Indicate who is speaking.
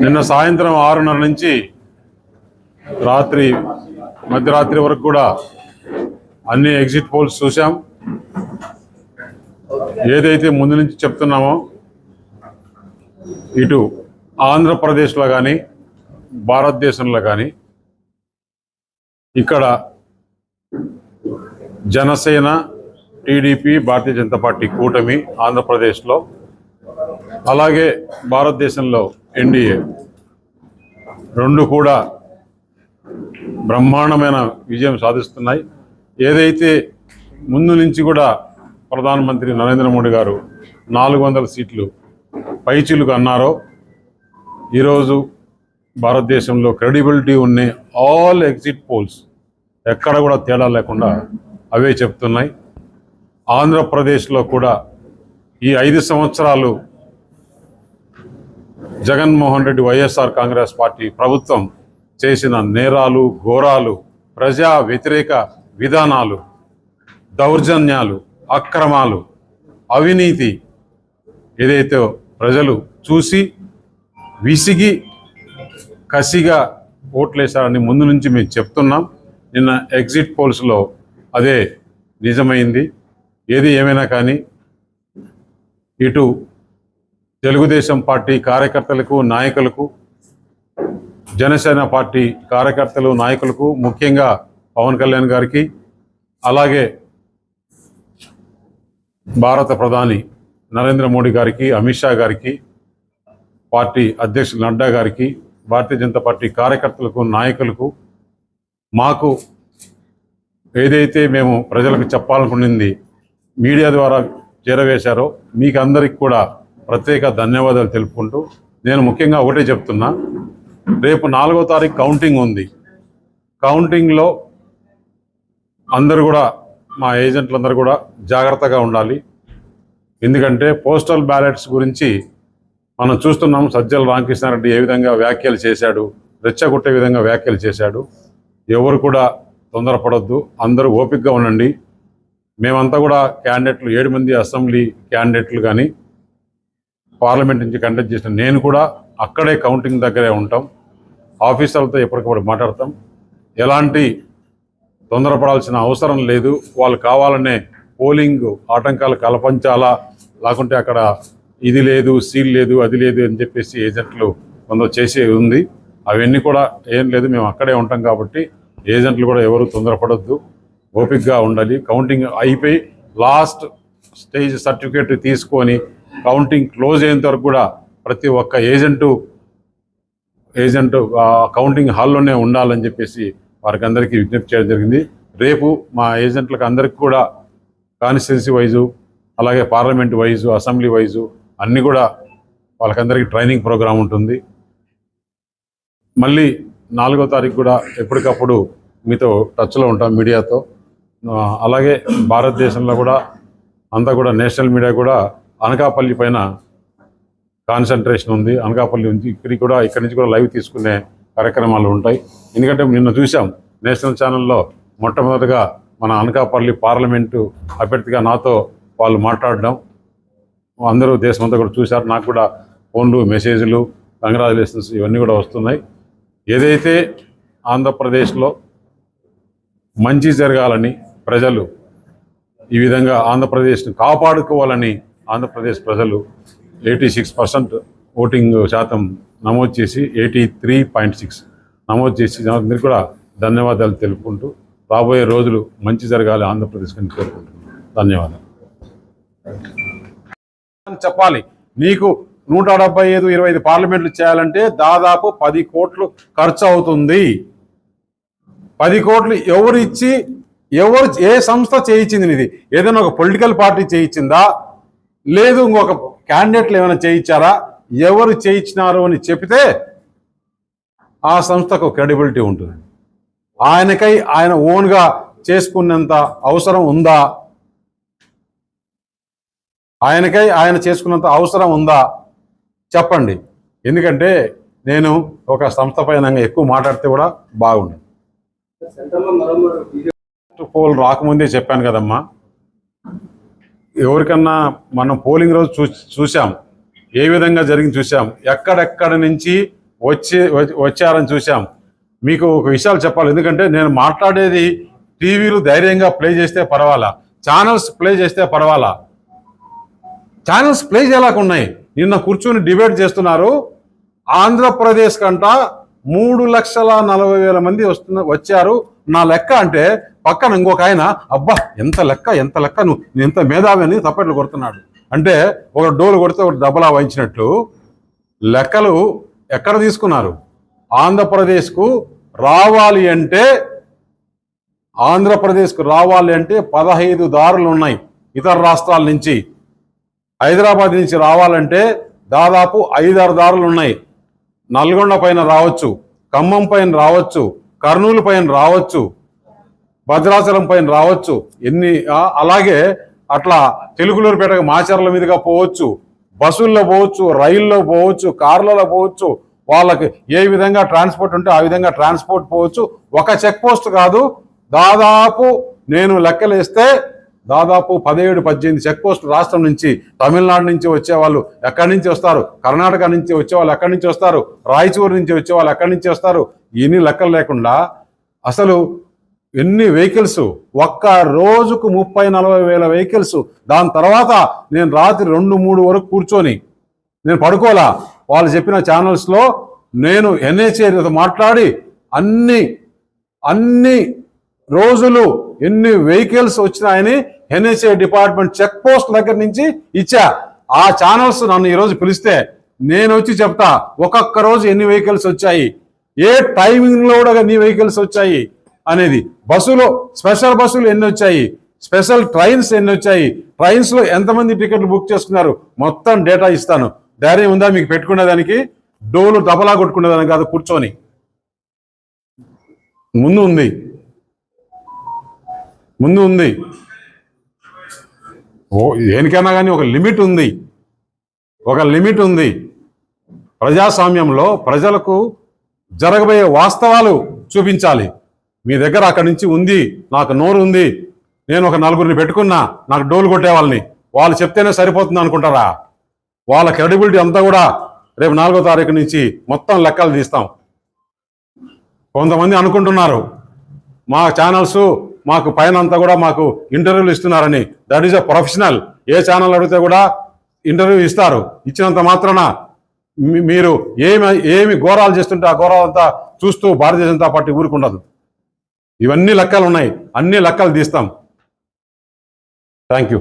Speaker 1: నిన్న సాయంత్రం ఆరున్నర నుంచి రాత్రి మధ్యరాత్రి వరకు కూడా అన్ని ఎగ్జిట్ పోల్స్ చూసాం ఏదైతే ముందు నుంచి చెప్తున్నామో ఇటు ఆంధ్రప్రదేశ్లో కానీ భారతదేశంలో కానీ ఇక్కడ జనసేన టీడీపీ భారతీయ జనతా పార్టీ కూటమి ఆంధ్రప్రదేశ్లో అలాగే భారతదేశంలో ఎన్డీఏ. రెండు కూడా బ్రహ్మాండమైన విజయం సాధిస్తున్నాయి. ఏదైతే ముందు నుంచి కూడా ప్రధానమంత్రి నరేంద్ర మోడీ గారు నాలుగు వందల సీట్లు పైచిలుకు అన్నారో ఈరోజు భారతదేశంలో క్రెడిబిలిటీ ఉన్న ఆల్ ఎగ్జిట్ పోల్స్ ఎక్కడ కూడా తేడా లేకుండా అవే చెప్తున్నాయి. ఆంధ్రప్రదేశ్లో కూడా ఈ ఐదు సంవత్సరాలు Jaganmohan Reddy YSR Congress party ప్రభుత్వం చేసిన నేరాలు ఘోరాలు ప్రజా వ్యతిరేక విధానాలు దౌర్జన్యాలు అక్రమాలు అవినీతి ఏదైతే ప్రజలు చూసి విసిగి కసిగా ఓట్లేశారని ముందు నుంచి మేము చెప్తున్నాం. నిన్న ఎగ్జిట్ పోల్స్లో అదే నిజమైంది. ఏది ఏమైనా కానీ ఇటు తెలుగుదేశం పార్టీ కార్యకర్తలకు నాయకులకు జనసేన పార్టీ కార్యకర్తలు నాయకులకు ముఖ్యంగా పవన్ కళ్యాణ్ గారికి అలాగే భారత ప్రధాని నరేంద్ర మోడీ గారికి అమిత్ షా గారికి పార్టీ అధ్యక్షులు నడ్డా గారికి భారతీయ జనతా పార్టీ కార్యకర్తలకు నాయకులకు మాకు ఏదైతే మేము ప్రజలకు చెప్పాలనుకునింది మీడియా ద్వారా చేరవేశారో మీకు అందరికి కూడా ప్రత్యేక ధన్యవాదాలు తెలుపుకుంటూ నేను ముఖ్యంగా ఒకటే చెప్తున్నా. రేపు నాలుగో తారీఖు కౌంటింగ్ ఉంది. కౌంటింగ్లో అందరూ కూడా మా ఏజెంట్లందరూ కూడా జాగ్రత్తగా ఉండాలి. ఎందుకంటే పోస్టల్ బ్యాలెట్స్ గురించి మనం చూస్తున్నాం. సజ్జల రామకృష్ణారెడ్డి ఏ విధంగా వ్యాఖ్యలు చేశాడు రెచ్చగొట్టే విధంగా వ్యాఖ్యలు చేశాడు. ఎవరు కూడా తొందరపడొద్దు. అందరూ ఓపికగా ఉండండి. మేమంతా కూడా క్యాండిడేట్లు ఏడు మంది అసెంబ్లీ క్యాండిడేట్లు కానీ పార్లమెంట్ నుంచి కండక్ట్ చేసిన నేను కూడా అక్కడే కౌంటింగ్ దగ్గరే ఉంటాం. ఆఫీసర్లతో ఎప్పటికప్పుడు మాట్లాడతాం. ఎలాంటి తొందరపడాల్సిన అవసరం లేదు. వాళ్ళు కావాలనే పోలింగ్ ఆటంకాలు కల్పించాలా లేకుంటే అక్కడ ఇది లేదు సీల్ లేదు అది లేదు అని చెప్పేసి ఏజెంట్లు కొందరు చేసే ఉంది. అవన్నీ కూడా ఏం లేదు మేము అక్కడే ఉంటాం కాబట్టి ఏజెంట్లు కూడా ఎవరు తొందరపడొద్దు. ఓపిక్గా ఉండాలి. కౌంటింగ్ అయిపోయి లాస్ట్ స్టేజ్ సర్టిఫికేట్ తీసుకొని కౌంటింగ్ క్లోజ్ అయ్యేంత వరకు కూడా ప్రతి ఒక్క ఏజెంటు ఏజెంట్ కౌంటింగ్ హాల్లోనే ఉండాలని చెప్పేసి వారికి అందరికీ విజ్ఞప్తి చేయడం జరిగింది. రేపు మా ఏజెంట్లకు అందరికీ కూడా కాన్స్టిట్యున్సీ వైజు అలాగే పార్లమెంట్ వైజు అసెంబ్లీ వైజు అన్నీ కూడా వాళ్ళకందరికీ ట్రైనింగ్ ప్రోగ్రాం ఉంటుంది. మళ్ళీ నాలుగో తారీఖు కూడా ఎప్పటికప్పుడు మీతో టచ్లో ఉంటాం మీడియాతో. అలాగే భారతదేశంలో కూడా అంతా కూడా నేషనల్ మీడియా కూడా అనకాపల్లి పైన కాన్సన్ట్రేషన్ ఉంది. అనకాపల్లి నుంచి ఇక్కడికి కూడా ఇక్కడి నుంచి కూడా లైవ్ తీసుకునే కార్యక్రమాలు ఉంటాయి. ఎందుకంటే నిన్న చూసాం నేషనల్ ఛానల్లో మొట్టమొదటిగా మన అనకాపల్లి పార్లమెంటు అభ్యర్థిగా నాతో వాళ్ళు మాట్లాడడం. అందరూ దేశమంతా కూడా చూశారు. నాకు కూడా ఫోన్లు మెసేజ్లు కంగ్రాచులేషన్స్ ఇవన్నీ కూడా వస్తున్నాయి. ఏదైతే ఆంధ్రప్రదేశ్లో మంచి జరగాలని ప్రజలు ఈ విధంగా ఆంధ్రప్రదేశ్ని కాపాడుకోవాలని ఆంధ్రప్రదేశ్ ప్రజలు ఎయిటీ సిక్స్ పర్సెంట్ ఓటింగ్ శాతం నమోదు చేసి ఎయిటీ త్రీ పాయింట్ సిక్స్ నమోదు చేసి అందరికీ కూడా ధన్యవాదాలు తెలుపుకుంటూ రాబోయే రోజులు మంచి జరగాలి ఆంధ్రప్రదేశ్కి అని కోరుకుంటున్నాను. ధన్యవాదాలు. అని చెప్పాలి. నీకు నూట డెబ్బై ఐదు ఇరవై ఐదు పార్లమెంట్లు చేయాలంటే దాదాపు పది కోట్లు ఖర్చు అవుతుంది. పది కోట్లు ఎవరు ఇచ్చి ఎవరు ఏ సంస్థ చేయించింది ఇది ఏదైనా ఒక పొలిటికల్ పార్టీ చేయించిందా? లేదు ఇంకొక క్యాండిడేట్లు ఏమైనా చేయించారా? ఎవరు చేయించినారు అని చెప్తే ఆ సంస్థకు క్రెడిబిలిటీ ఉంటుంది. ఆయనకై ఆయన ఓన్గా చేసుకునేంత అవసరం ఉందా? ఆయనకై ఆయన చేసుకున్నంత అవసరం ఉందా? చెప్పండి. ఎందుకంటే నేను ఒక సంస్థ పైన ఎక్కువ మాట్లాడితే కూడా బాగుండదు. పోల్ రాకముందే చెప్పాను కదమ్మా. ఎవరికన్నా మనం పోలింగ్ రోజు చూ చూసాం ఏ విధంగా జరిగింది చూసాం ఎక్కడెక్కడ నుంచి వచ్చే వచ్చారని చూసాం మీకు ఒక విషయాలు చెప్పాలి. ఎందుకంటే నేను మాట్లాడేది టీవీలు ధైర్యంగా ప్లే చేస్తే పర్వాలా? ఛానల్స్ ప్లే చేస్తే పర్వాలా? ఛానల్స్ ప్లే చేయలేక ఉన్నాయి. నిన్న కూర్చొని డిబేట్ చేస్తున్నారు. ఆంధ్రప్రదేశ్ కంట మూడు లక్షల నలభై వేల మంది వస్తున్న వచ్చారు. నా లెక్క అంటే పక్కన ఇంకొక ఆయన అబ్బా ఎంత లెక్క ఎంత లెక్క నువ్వు ఎంత మేధావి అని తప్పట్లు కొడుతున్నాడు. అంటే ఒక డోలు కొడితే ఒక డబ్బలా వహించినట్లు లెక్కలు ఎక్కడ తీసుకున్నారు? ఆంధ్రప్రదేశ్కు రావాలి అంటే ఆంధ్రప్రదేశ్కు రావాలి అంటే పదహైదు దారులు ఉన్నాయి ఇతర రాష్ట్రాల నుంచి. హైదరాబాద్ నుంచి రావాలంటే దాదాపు ఐదారు దారులు ఉన్నాయి. నల్గొండ పైన రావచ్చు ఖమ్మం పైన రావచ్చు కర్నూలు పైన రావచ్చు భద్రాచలం పైన రావచ్చు. ఎన్ని అలాగే అట్లా తెలుగులూరుపేటకు మాచర్ల మీదుగా పోవచ్చు. బస్సుల్లో పోవచ్చు రైల్లో పోవచ్చు కార్లలో పోవచ్చు. వాళ్ళకి ఏ విధంగా ట్రాన్స్పోర్ట్ ఉంటే ఆ విధంగా ట్రాన్స్పోర్ట్ పోవచ్చు. ఒక చెక్ పోస్ట్ కాదు. దాదాపు నేను లెక్కలేస్తే దాదాపు పదిహేడు పద్దెనిమిది చెక్ పోస్ట్ రాష్ట్రం నుంచి తమిళనాడు నుంచి వచ్చేవాళ్ళు ఎక్కడి నుంచి వస్తారు? కర్ణాటక నుంచి వచ్చే వాళ్ళు ఎక్కడి నుంచి వస్తారు? రాయచూరు నుంచి వచ్చేవాళ్ళు ఎక్కడి నుంచి వస్తారు? ఇన్ని లెక్కలు లేకుండా అసలు ఎన్ని వెహికల్స్? ఒక్క రోజుకు ముప్పై నలభై వేల వెహికల్స్. దాని తర్వాత నేను రాత్రి రెండు మూడు వరకు కూర్చొని నేను పడుకోలా. వాళ్ళు చెప్పిన ఛానల్స్లో నేను ఎన్హెచ్ఏతో మాట్లాడి అన్ని అన్ని రోజులు ఎన్ని వెహికల్స్ వచ్చినాయని ఎన్హెచ్ఏ డిపార్ట్మెంట్ చెక్ పోస్ట్ దగ్గర నుంచి ఇచ్చా. ఆ ఛానల్స్ నన్ను ఈరోజు పిలిస్తే నేను వచ్చి చెప్తా ఒక్కొక్క రోజు ఎన్ని వెహికల్స్ వచ్చాయి? ఏ టైమింగ్లో కూడా నీ వెహికల్స్ వచ్చాయి? అనేది. బస్సులో స్పెషల్ బస్సులు ఎన్ని వచ్చాయి? స్పెషల్ ట్రైన్స్ ఎన్ని వచ్చాయి? ట్రైన్స్లో ఎంతమంది టికెట్లు బుక్ చేసుకున్నారు? మొత్తం డేటా ఇస్తాను. ధైర్యం ఉందా మీకు పెట్టుకునే దానికి? డోలు డబలా కొట్టుకునేదానికి కాదు కూర్చొని. ముందు ఉంది. ముందు ఉంది. ఓ దేనికైనా కానీ ఒక లిమిట్ ఉంది. ఒక లిమిట్ ఉంది. ప్రజాస్వామ్యంలో ప్రజలకు జరగబోయే వాస్తవాలు చూపించాలి. మీ దగ్గర అక్కడి నుంచి ఉంది నాకు నోరు ఉంది. నేను ఒక నలుగురిని పెట్టుకున్నా నాకు డోలు కొట్టే వాళ్ళని. వాళ్ళు చెప్తేనే సరిపోతుంది అనుకుంటారా? వాళ్ళ క్రెడిబిలిటీ అంతా కూడా రేపు నాలుగో తారీఖు నుంచి మొత్తం లెక్కలు తీస్తాం. కొంతమంది అనుకుంటున్నారు మా ఛానల్స్ మాకు పైన అంతా కూడా మాకు ఇంటర్వ్యూలు ఇస్తున్నారని. దట్ ఈజ్ అ ప్రొఫెషనల్ ఏ ఛానల్ అడిగితే కూడా ఇంటర్వ్యూ ఇస్తారు. ఇచ్చినంత మాత్రాన మీరు ఏమి ఏమి ఘోరాలు చేస్తుంటే ఆ ఘోరాలంతా చూస్తూ భారతీయ జనతా పార్టీ ఊరుకుండదు. ఇవన్నీ లెక్కలు ఉన్నాయి అన్ని లెక్కలు తీస్తాం. Thank you